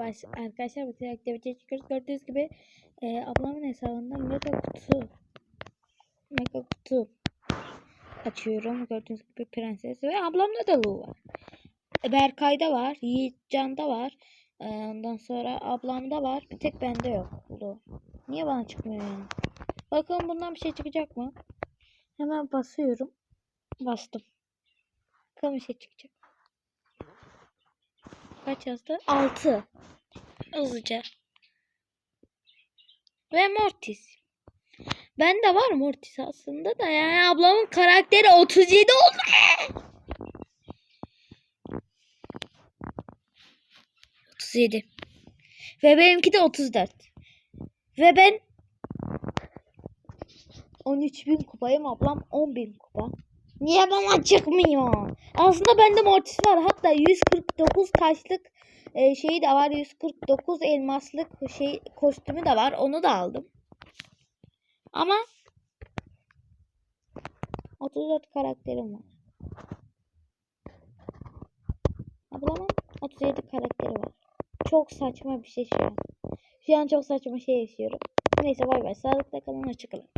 baş, arkadaşlar bu aktivite çıkıyoruz. Gördüğünüz gibi e, ablamın hesabından mega kutu. Mega kutu açıyorum. Gördüğünüz gibi prenses ve ablamda da Lu var. E, Berkay'da var. Yiğitcan'da var. E, ondan sonra ablamda var. Bir tek bende yok Lu. Niye bana çıkmıyor yani? Bakalım bundan bir şey çıkacak mı? Hemen basıyorum. Bastım. Bakalım bir şey çıkacak. Kaç yazdı? 6. Hızlıca. Ve Mortis. Bende var Mortis aslında da yani ablamın karakteri 37 oldu. 37. Ve benimki de 34. Ve ben 13.000 kupayım ablam 10.000 kupa. Niye bana çıkmıyor? Aslında bende mortis var. Hatta 149 taşlık e, şeyi de var. 149 elmaslık şey kostümü de var. Onu da aldım. Ama 34 karakterim var. Ablamın 37 karakteri var. Çok saçma bir şey şu an. Şu an çok saçma şey yaşıyorum. Neyse bay bay. Sağlıkla kalın. Hoşçakalın.